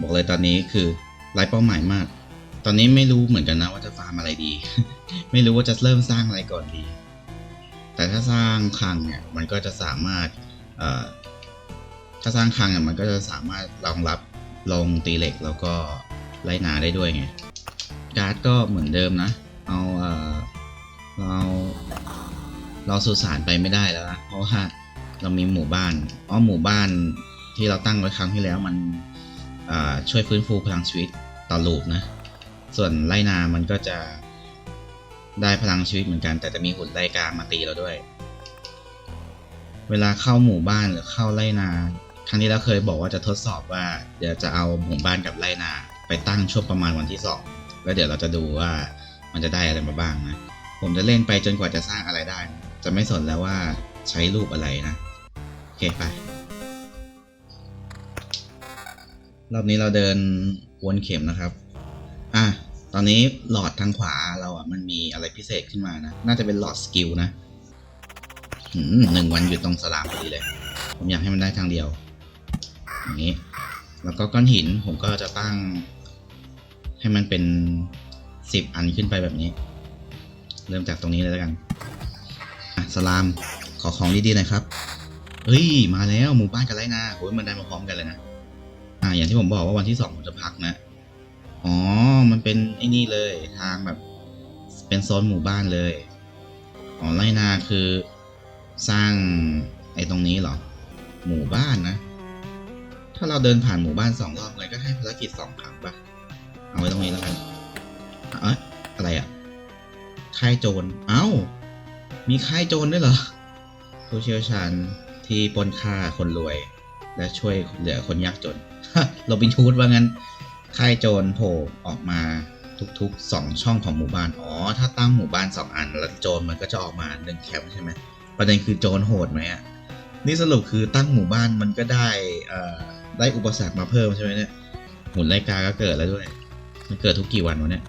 บอกเลยตอนนี้คือไร้เป้าหมายมาก ตอนนี้ไม่รู้เหมือนกันนะว่าจะฟาร์มอะไรดี ไม่รู้ว่าจะเริ่มสร้างอะไรก่อนดี แต่ถ้าสร้างคลังเนี่ยมันก็จะสามารถถ้าสร้างคลังเนี่ยมันก็จะสามารถรองรับลงตีเหล็กแล้วก็ไล่นาได้ด้วยไงการ์ดก็เหมือนเดิมนะ เอาเราเราสื่อสารไปไม่ได้แล้วนะเพราะว่าเรามีหมู่บ้านอ๋อหมู่บ้านที่เราตั้งไว้ครั้งที่แล้วมัน ช่วยฟื้นฟูพลังชีวิตต่อลูปนะ ส่วนไล่นามันก็จะได้พลังชีวิตเหมือนกัน แต่จะมีหุ่นไล่กามาตีเราด้วย เวลาเข้าหมู่บ้านหรือเข้าไล่นา ครั้งที่แล้วเคยบอกว่าจะทดสอบว่า เดี๋ยวจะเอาหมู่บ้านกับไล่นา ไปตั้งช่วงประมาณวันที่สองแล้วเดี๋ยวเราจะดูว่ามันจะได้อะไรมาบ้างนะ ผมจะเล่นไปจนกว่าจะสร้างอะไรได้ จะไม่สนแล้วว่าใช้รูปอะไรนะ โอเคไป รอบนี้เราเดินวนเข็มนะครับ อะ ตอนนี้หลอดทางขวาเราอะมันมีอะไรพิเศษขึ้นมานะ น่าจะเป็นหลอดสกิลนะหนึ่งวันหยุดตรงสลามพอดีเลย ผมอยากให้มันได้ทางเดียว อย่างนี้ แล้วก็ก้อนหินผมก็จะตั้ง ให้มันเป็นสิบอันขึ้นไปแบบนี้ เริ่มจากตรงนี้เลยแล้วกัน อะสลามขอของดีๆหน่อยครับ เฮ้ย มาแล้วหมู่บ้านกันไรนาโอ้ยมันได้มาพร้อมกันเลยนะ อ่าอย่างที่ผมบอกว่าวันที่สองผมจะพักนะอ๋อ มันเป็นไอ้นี่เลยทางแบบ เป็นโซนหมู่บ้านเลยอ๋อไรนาคือสร้างไอ้ตรงนี้เหรอ หมู่บ้านนะ ถ้าเราเดินผ่านหมู่บ้านสองรอบเลยก็ให้ภารกิจสองครั้งปะเอาไว้ตรงนี้แล้วกันเอ๊ะอะไรอะค่ายโจร เอ้า มีค่ายโจรด้วยเหรอ ผู้เชี่ยวชาญที่ปล้นฆ่าคนรวย และช่วยเหลือคนยากจน โรบินฮูดว่างั้นค่ายโจรโผล่ออกมาทุกๆสองช่องของหมู่บ้าน อ๋อ ถ้าตั้งหมู่บ้านสองอัน แล้วโจรมันก็จะออกมาหนึ่งแคมป์ใช่ไหมประเด็นคือโจรโหดไหมอะ นี่สรุปคือตั้งหมู่บ้านมันก็ได้อ่อได้อุปสรรคมาเพิ่มใช่ไหมเนี่ยหุ่นไลกาก็เกิดแล้วด้วย มันเกิดทุกกี่วันวะเนี่ย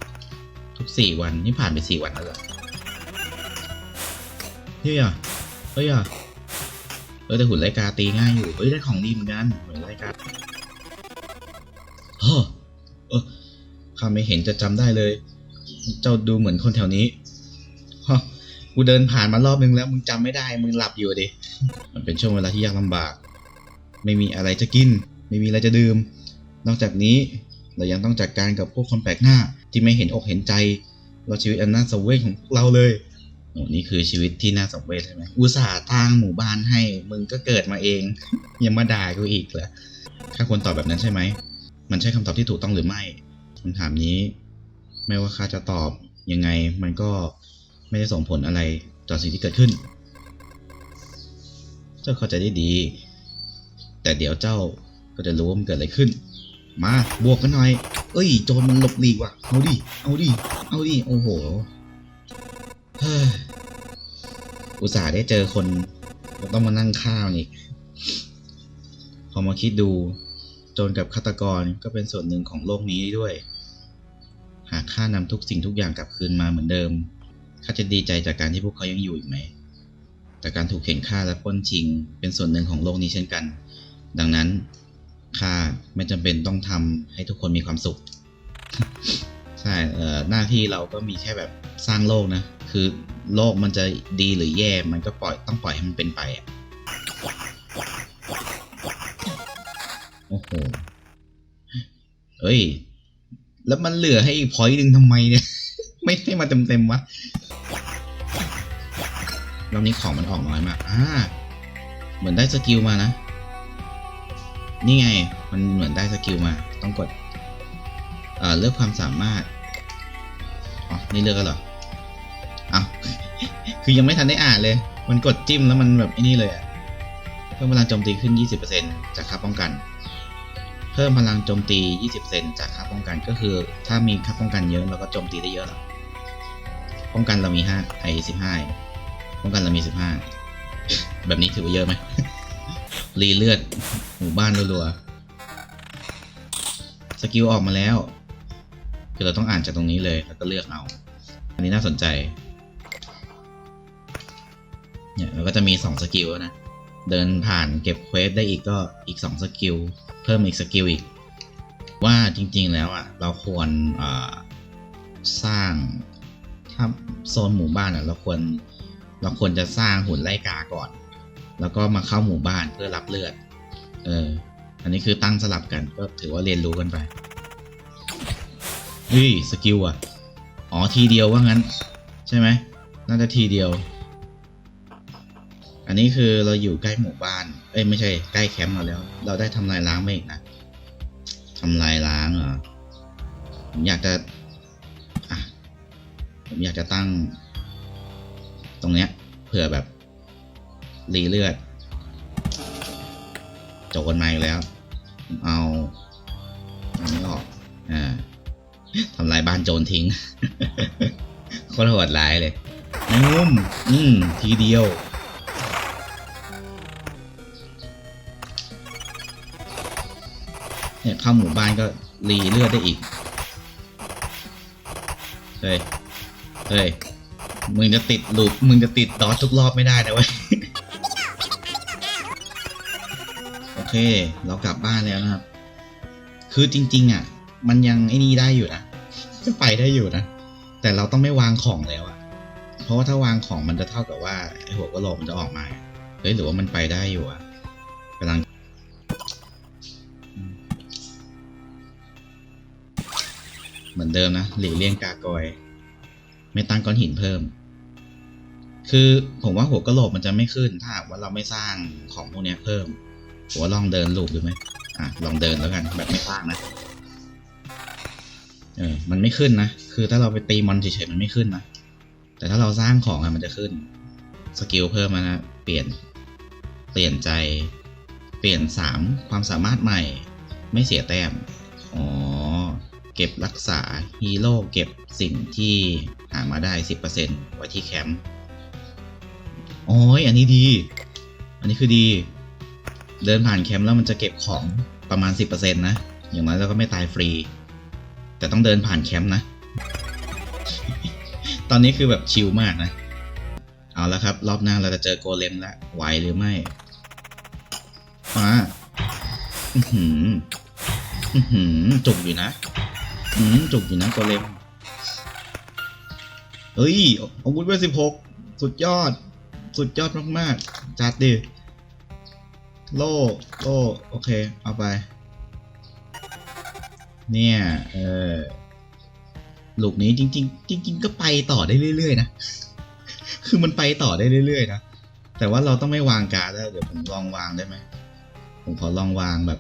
ทุกสี่วัน นี่ผ่านไปสี่วันแล้วเหรอเฮ้ยอะเฮ้ยอะเออแต่หุ่นไลกาตีง่ายอยู่ เฮ้ยได้ของดีเหมือนกันหุ่นไลกา เออข้าไม่เห็นจะจำได้เลย เจ้าดูเหมือนคนแถวนี้ฮะกูเดินผ่านมารอบนึงแล้วมึงจำไม่ได้ มึงหลับอยู่ดิ มันเป็นช่วงเวลาที่ยากลำบาก ไม่มีอะไรจะกิน ไม่มีอะไรจะดื่ม นอกจากนี้เรายังต้องจัดการกับพวกคนแปลกหน้าที่ไม่เห็นอกเห็นใจ เราชีวิตอันน่าสังเวชของเราเลยโอ้นี่คือชีวิตที่น่าสังเวชใช่ไหมอุตส่าห์ตั้งหมู่บ้านให้ มึงก็เกิดมาเอง ยังมาด่ากูอีกเหรอถ้าควรตอบแบบนั้นใช่ไหม มันใช่คำตอบที่ถูกต้องหรือไม่คำถามนี้ ไม่ว่าข้าจะตอบยังไง มันก็ไม่ได้ส่งผลอะไรต่อสิ่งที่เกิดขึ้น เจ้าเข้าใจได้ดี แต่เดี๋ยวเจ้าก็จะรู้ว่ามันเกิดอะไรขึ้น มาบวกกันหน่อย เอ้ย โจรมันหลบหลีกว่ะ เอาดิ เอาดิ เอาดิ โอ้โหเฮ้ยอุตส่าห์ได้เจอคนต้องมานั่งข้าวอีกพอมาคิดดู จรกับฆาตกรก็เป็นส่วนหนึ่งของโลกนี้ด้วย หากข้านำทุกสิ่งทุกอย่างกลับคืนมาเหมือนเดิมข้าจะดีใจจากการที่พวกเขายังอยู่อีกไหม แต่การถูกเข็นฆ่าและป้นชิง เป็นส่วนหนึ่งของโลกนี้เช่นกัน ดังนั้นข้าไม่จำเป็นต้องทำให้ทุกคนมีความสุข ใช่เอ่อหน้าที่เราก็มีแค่แบบสร้างโลกนะ คือโลกมันจะดีหรือแย่ มันก็ปล่อยต้องปล่อยให้มันเป็นไป อะโอ้โหเฮ้ย แล้วมันเหลือให้อีกพอยต์หนึ่งทำไมเนี่ย ไม่ให้มาเต็มๆวะรอบนี้ของมันออกน้อยมากอ่าเหมือนได้สกิลมานะ นี่ไง มันเหมือนได้สกิลมา ต้องกด เอ่อ เลือกความสามารถ อ๋อ นี่เลือกแล้วเหรอเอาคือยังไม่ทันได้อ่านเลย มันกดจิ้มแล้วมันแบบไอ้นี่เลยอะเพิ่มพลังโจมตีขึ้น 20%จากค่าป้องกัน เพิ่มพลังโจมตี 20%จากค่าป้องกันก็คือ ถ้ามีค่าป้องกันเยอะเราก็โจมตีได้เยอะหรอป้องกันเรามี5ไอ้15 ป้องกันเรามีสิบห้าแบบนี้ถือว่าเยอะไหมรีเลือดหมู่บ้านรัวๆสกิลออกมาแล้ว คือเราต้องอ่านจากตรงนี้เลยแล้วก็เลือกเอา อันนี้น่าสนใจเนี่ยเราก็จะมีสองสกิลนะ เดินผ่านเก็บเควสได้อีกก็อีกสองสกิล เพิ่มอีกสกิลอีก ว่าจริงๆแล้วอะเราควรสร้างถ้าโซนหมู่บ้านอะเราควรเราควรจะสร้างหุ่นไล่กาก่อน แล้วก็มาเข้าหมู่บ้านเพื่อรับเลือด เออ อันนี้คือตั้งสลับกันก็ถือว่าเรียนรู้กันไปเฮ้ยสกิลอะ อ๋อทีเดียวว่างั้น ใช่ไหมน่าจะทีเดียว อันนี้คือเราอยู่ใกล้หมู่บ้าน เอ้ยไม่ใช่ใกล้แคมป์เราแล้ว เราได้ทำลายล้างมาอีกนะทำลายล้างเหรอผมอยากจะอะผมอยากจะตั้ง ตรงเนี้ยเผื่อแบบรีเลือดโจนมาอีกแล้วผมเอาอันนี้ออกอ่าทำลายบ้านโจรทิ้งโคตรโหดร้ายเลยงมุมอืมทีเดียว เนี่ยเข้าหมู่บ้านก็รีเลือดได้อีก เฮ้ย เฮ้ย มึงจะติดลูปมึงจะติดดอททุกรอบไม่ได้นะเว้ย โอเค เรากลับบ้านแล้วนะครับ คือจริง ๆ อะ มันยังไอ้นี่ได้อยู่นะก็ไปได้อยู่นะ แต่เราต้องไม่วางของแล้วอะเพราะว่าถ้าวางของมันจะเท่ากับว่าไอ้หัวกะโหลกมันจะออกมา เฮ้ยหรือว่ามันไปได้อยู่อะกำลัง เหมือนเดิมนะหลีกเลี่ยงกากอย ไม่ตั้งก้อนหินเพิ่ม คือผมว่าหัวกะโหลกมันจะไม่ขึ้น ถ้าว่าเราไม่สร้างของพวกนี้เพิ่มผมว่าลองเดินลูปดูไหมอะลองเดินแล้วกันแบบไม่สร้างนะเออมันไม่ขึ้นนะ คือถ้าเราไปตีมอนเฉยๆมันไม่ขึ้นนะ แต่ถ้าเราสร้างของอะมันจะขึ้น สกิลเพิ่มมานะ เปลี่ยน เปลี่ยนใจ เปลี่ยนสามความสามารถใหม่ ไม่เสียแต้ม อ๋อ เก็บรักษาฮีโร่เก็บสิ่งที่หามาได้ 10%ไว้ที่แคมป์โอ้ยอันนี้ดี อันนี้คือดี เดินผ่านแคมป์แล้วมันจะเก็บของประมาณ 10%นะ อย่างน้อยเราก็ไม่ตายฟรี แต่ต้องเดินผ่านแคมป์นะ ตอนนี้คือแบบชิลมากนะ เอาละครับ รอบหน้าเราจะเจอโกเลมแล้วไหวหรือไม่มาอื้อหือ อื้อหือจุกอยู่นะ อืมจุกอยู่นะโกเลมเฮ้ยอาวุธเวลสิบหกสุดยอด สุดยอดมากๆ จัดดิ โล่ โล่ โอเค เอาไป เนี่ย เออลูกนี้จริง ๆ จริง ๆ ก็ไปต่อได้เรื่อย ๆ นะ คือมันไปต่อได้เรื่อย ๆ นะ แต่ว่าเราต้องไม่วางการแล้ว เดี๋ยวผมลองวางได้ไหม ผมขอลองวางแบบ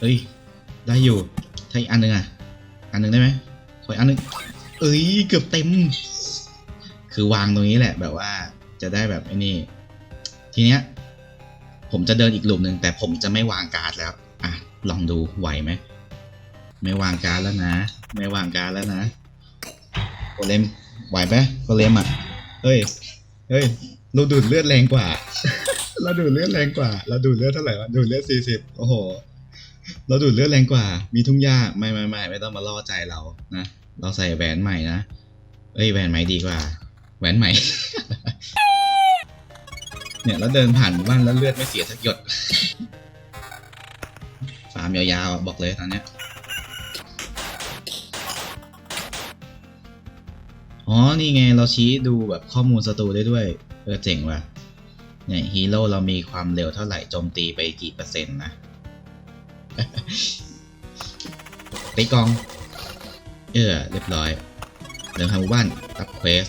เฮ้ย ได้อยู่ ถ้าอีกอันหนึ่งอะ นหนึ่งได้ไหมขออีกอันหนึ่งเอ้ยเกือบเต็ม คือวางตรงนี้แหละ แบบว่าจะได้แบบไอ้นี่ ทีเนี้ย ผมจะเดินอีกหลุมหนึ่งแต่ผมจะไม่วางการ์ดแล้ว อะ ลองดูไหวไหมไม่วางการ์ดแล้วนะ ไม่วางการ์ดแล้วนะโกเลมไหวไหมโกเลมอะเฮ้ยเฮ้ยเราดูดเลือดแรงกว่า เราดูดเลือดแรงกว่า เราดูดเลือดเท่าไหร่วะดูดเลือดสี่สิบโอ้โห เราดูดเลือดแรงกว่า มีทุ่งหญ้าไม่ไม่ไม่ไม่ต้องมาล่อใจเรานะ เราใส่แหวนใหม่นะเอ้ยแหวนใหม่ดีกว่า แหวนใหม่ เนี่ยแล้วเดินผ่านบ้านแล้วเลือดไม่เสียสักหยดฟาร์มยาวๆบอกเลยตอนเนี้ยอ๋อ นี่ไงเราชี้ดูแบบข้อมูลศัตรูได้ด้วย เออเจ๋งว่ะ เนี่ยฮีโร่เรามีความเร็วเท่าไหร่โจมตีไปกี่เปอร์เซ็นต์นะ ตีกอง เออ เรียบร้อยเดินทางหมู่บ้านรับเควส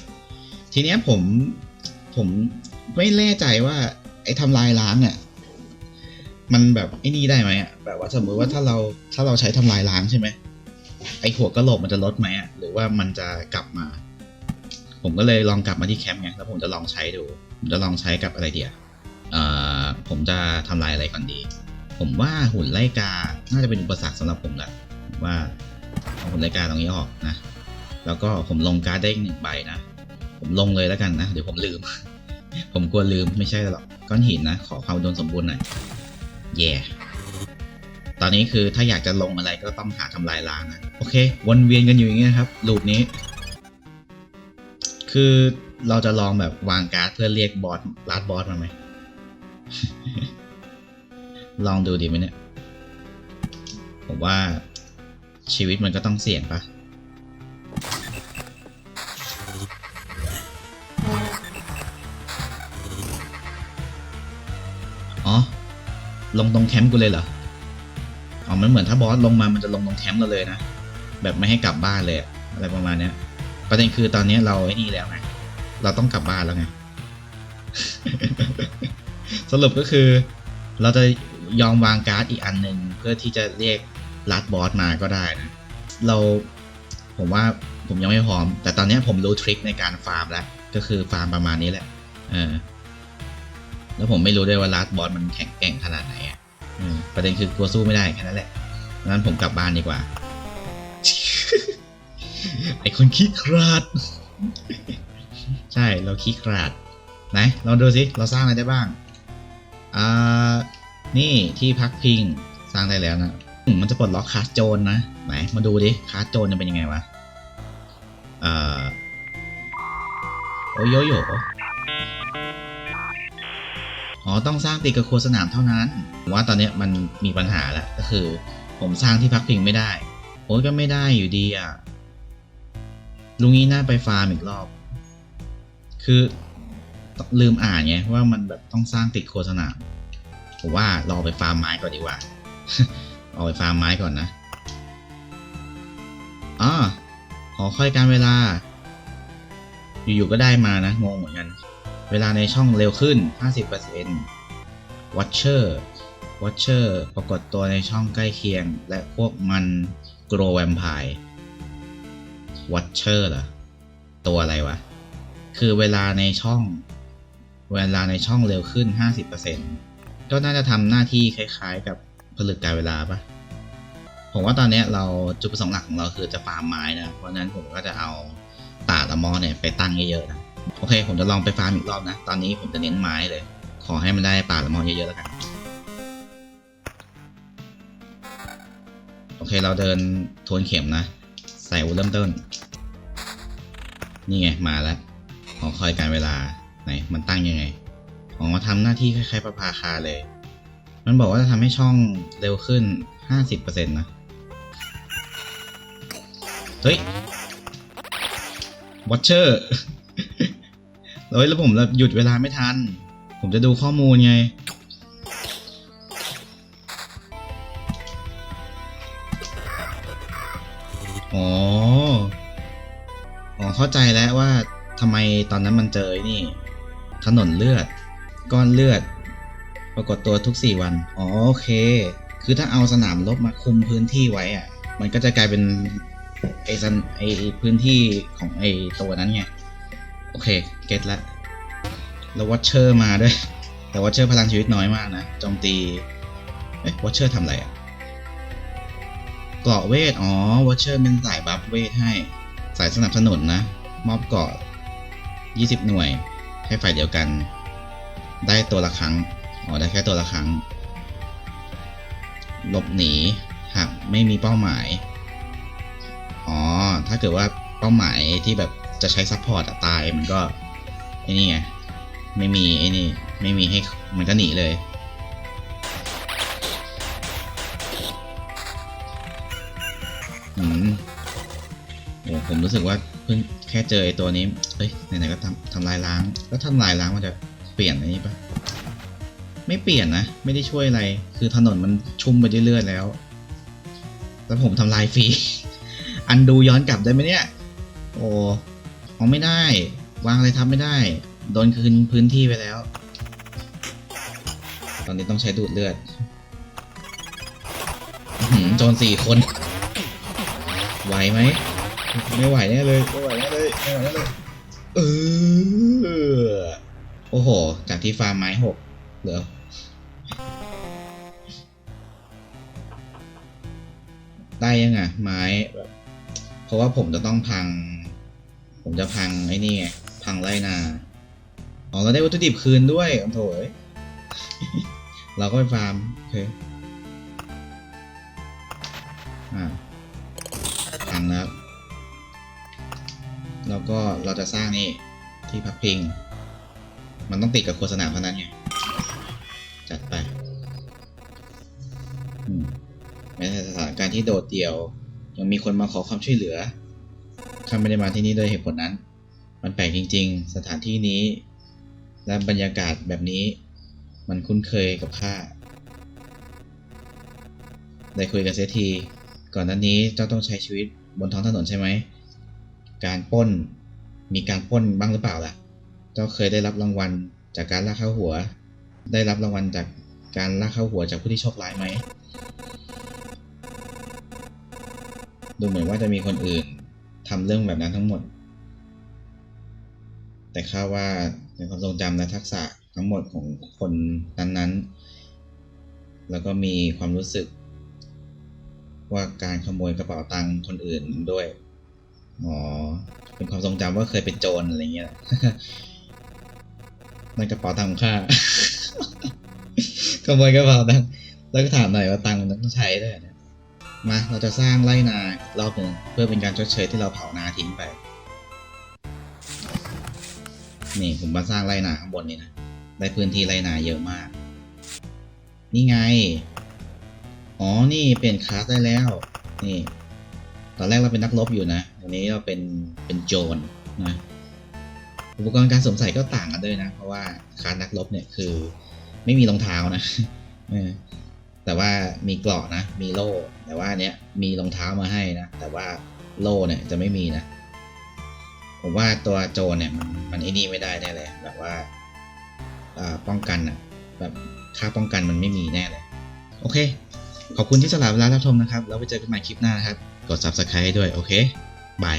ทีเนี้ยผม ผมไม่แน่ใจว่า ไอ้ทำลายล้างอะมันแบบไอ้นี่ได้ไหมอะแบบว่าสมมติว่าถ้าเราถ้าเราใช้ทำลายล้างใช่ไหมไอ้หัวกะโหลกมันจะลดไหมอะหรือว่ามันจะกลับมา ผมก็เลยลองกลับมาที่แคมป์ไงแล้วผมจะลองใช้ดู ผมจะลองใช้กับอะไรเดียเอ่อผมจะทำลายอะไรก่อนดี ผมว่าหุ่นไล่กา น่าจะเป็นอุปสรรคสำหรับผมแหละว่าเอาหุ่นไล่กาตรงนี้ออกนะ แล้วก็ผมลงการ์ดได้หนึ่งใบนะ ผมลงเลยแล้วกันนะ เดี๋ยวผมลืม ผมกลัวลืมไม่ใช่หรอก ก้อนหินนะ ขอความอุดมสมบูรณ์หน่อยแย่ตอนนี้คือถ้าอยากจะลงอะไรก็ต้องหาทำลายล้างนะโอเค วนเวียนกันอยู่อย่างเงี้ยครับลูปนี้ คือเราจะลองแบบวางการ์ดเพื่อเรียกบอสลาดบอสมาไหม ลองดูดีไหมเนี่ย ผมว่าชีวิตมันก็ต้องเสี่ยงปะอ๋อ ลงตรงแคมป์กูเลยเหรอ อ๋อ มันเหมือนถ้าบอสลงมา มันจะลงตรงแคมป์เราเลยนะ แบบไม่ให้กลับบ้านเลยอะอะไรประมาณเนี้ยประเด็นคือตอนนี้เราไอ้นี่แล้วไง เราต้องกลับบ้านแล้วไง สรุปก็คือเราจะ ยอมวางการ์ดอีกอันหนึ่งเพื่อที่จะเรียกลัดบอสมาก็ได้นะเราผมว่าผมยังไม่พร้อม แต่ตอนนี้ผมรู้ทริคในการฟาร์มแล้ว ก็คือฟาร์มประมาณนี้แหละเออแล้วผมไม่รู้ด้วยว่าลัดบอสมันแข็งแกร่งขนาดไหนอะอประเด็นคือกลัวสู้ไม่ได้แค่นั้นแหละงนั้นผมกลับบ้านดีกว่า ไอคนขี้คราด ใช่เราขี้คราด ไหนเราดูสิเราสร้างอะไรได้บ้างอ่า นี่ที่พักพิงสร้างได้แล้วนะมันจะปลดล็อกคาสโจนนะไหนมาดูดิคาสโจนจะเป็นยังไงวะเอ่อโอ้ยโยโย่อ๋อต้องสร้างติดกับโครัวสนามเท่านั้น ว่าตอนนี้มันมีปัญหาแล้วก็คือ ผมสร้างที่พักพิงไม่ได้โอ้ยก็ไม่ได้อยู่ดีอะลุงนี้น่าไปฟาร์มอีกรอบ คือลืมอ่านไงว่ามันแบบต้องสร้างติดโครัวสนาม ผมว่ารอไปฟาร์มไม้ก่อนดีกว่า เอาไปฟาร์มไม้ก่อนนะอ๋อขอค่อยการเวลา อยู่ๆก็ได้มานะงงเหมือนกัน เวลาในช่องเร็วขึ้น 50% Watcher Watcher ปรากฏตัวในช่องใกล้เคียง และพวกมัน Grow Vampire Watcher เหรอ ตัวอะไรวะ คือเวลาในช่อง เวลาในช่องเร็วขึ้น 50% ก็น่าจะทำหน้าที่คล้าย ๆ กับผลึกการเวลาปะผมว่าตอนนี้เราจุดประสงค์หลักของเราคือจะฟาร์มไม้นะ เพราะนั้นผมก็จะเอาตาละมอเนี่ยไปตั้งเยอะๆนะโอเค ผมจะลองไปฟาร์มอีกรอบนะ ตอนนี้ผมจะเน้นไม้เลย ขอให้มันได้ป่าละมอเยอะๆแล้วกัน โอเค เราเดินทวนเข็มนะ ใส่วุธเริ่มต้น นี่ไง มาแล้ว ขอคอยการเวลา ไหน มันตั้งยังไง ออกมาทำหน้าที่คล้ายๆประภาคาเลย มันบอกว่าจะทำให้ช่องเร็วขึ้น 50%นะ เฮ้ยวอชเชอร์เฮ้ยแล้วผมเราหยุดเวลาไม่ทัน ผมจะดูข้อมูลไง อ๋อ อ๋อ เข้าใจแล้วว่าทำไมตอนนั้นมันเจอนี่ ถนนเลือด ก้อนเลือด ปรากฏตัวทุก 4 วัน อ๋อโอเค คือถ้าเอาสนามรบมาคุมพื้นที่ไว้อะมันก็จะกลายเป็นไอ้สันไอ้พื้นที่ของไอ้ตัวนั้นไง โอเค เก็ตละแล้ววอชเชอร์มาด้วย แต่วอชเชอร์พลังชีวิตน้อยมากนะโจมตีเอ๊ะวอชเชอร์ทำอะไรอะเกาะเวท อ๋อวอชเชอร์เป็นสายบัฟเวทให้ สายสนับสนุนนะ มอบเกาะ 20 หน่วย ให้ฝ่ายเดียวกัน ได้ตัวละครั้ง อ๋อ ได้แค่ตัวละครั้ง หลบหนี หากไม่มีเป้าหมาย อ๋อ ถ้าเกิดว่าเป้าหมายที่แบบจะใช้ซัพพอร์ตตายมันก็ไอ้นี่ไง ไม่มีไอ้นี่ ไม่มีให้มันก็หนีเลย อืมโอ้ผมรู้สึกว่าเพิ่งแค่เจอไอ้ตัวนี้ เฮ้ยไหนๆก็ทำทำลายล้าง แล้วทำลายล้างมันจะ ปลี่ยนอันนี้ปะไม่เปลี่ยนนะ ไม่ได้ช่วยอะไร คือถนนมันชุ่มไปด้วยเลือดแล้ว แล้วผมทำลายฟรี อันดูย้อนกลับได้ไหมเนี่ย โอ้เอาไม่ได้ วางอะไรทำไม่ได้ โดนคืนพื้นที่ไปแล้ว ตอนนี้ต้องใช้ดูดเลือดอื้อหือโจรสี่คน ไหวไหม ไม่ไหวแน่เลย ไม่ไหวแน่เลย ไม่ไหวแน่เลย เออ โอ้โห จากที่ฟาร์มไม้หกเหลือได้ยังอะไม้เพราะว่าผมจะต้องพัง ผมจะพังไอ้นี่ไงพังไรนาอ๋อเราได้วัตถุดิบคืนด้วยโอ้โถเอ้ยเราก็ไปฟาร์มโอเคอ่าพังแล้วแล้วก็เราจะสร้างนี่ที่พักพิง มันต้องติดกับโฆษณาเท่านั้นไงจัดไปอืมแม้แต่สถานการณ์ที่โดดเดี่ยว ยังมีคนมาขอความช่วยเหลือข้าไม่ได้มาที่นี่ด้วยเหตุผลนั้น มันแปลกจริง ๆ สถานที่นี้ และบรรยากาศแบบนี้ มันคุ้นเคยกับข้าได้คุยกันเสียที ก่อนหน้านี้เจ้าต้องใช้ชีวิตบนท้องถนนใช่ไหม การป้น มีการป้นบ้างหรือเปล่าล่ะ เจ้าเคยได้รับรางวัลจากการล่าเข้าหัว ได้รับรางวัลจากการล่าเข้าหัวจากผู้ที่โชคร้ายไหม ดูเหมือนว่าจะมีคนอื่นทำเรื่องแบบนั้นทั้งหมด แต่ข้าว่าในความทรงจำและทักษะทั้งหมดของคนนั้นๆ แล้วก็มีความรู้สึก ว่าการขโมยกระเป๋าตังค์คนอื่นด้วย อ๋อ เป็นความทรงจำว่าเคยเป็นโจรอะไรเงี้ย ในกระเป๋าตังค์ของข้าขโมยกระเป๋าตังแล้วก็ถามหน่อยว่าตังค์มันต้องใช้ด้วยเนี่ยมาเราจะสร้างไร่นารอบหนึ่งเพื่อเป็นการชดเชยที่เราเผานาทิ้งไป นี่ผมมาสร้างไร่นาข้างบนนี่นะได้พื้นที่ไร่นาเยอะมาก นี่ไง อ๋อ นี่เปลี่ยนคลาสได้แล้ว นี่ ตอนแรกเราเป็นนักรบอยู่นะอันนี้เราเป็นเป็นโจรนะ อุปกรณ์การสวมใส่ก็ต่างกันด้วยนะ เพราะว่าคลาสนักรบเนี่ยคือไม่มีรองเท้านะแต่ว่ามีเกราะนะ มีโล่ แต่ว่าเนี้ยมีรองเท้ามาให้นะ แต่ว่าโล่เนี่ยจะไม่มีนะ ผมว่าตัวโจเนี่ยมันมันไอ้นี่ไม่ได้แน่เลย แบบว่าป้องกันอะแบบค่าป้องกันมันไม่มีแน่เลย โอเค ขอบคุณที่สละเวลารับชมนะครับ แล้วไปเจอกันใหม่คลิปหน้านะครับ กด subscribe ให้ด้วย โอเค บาย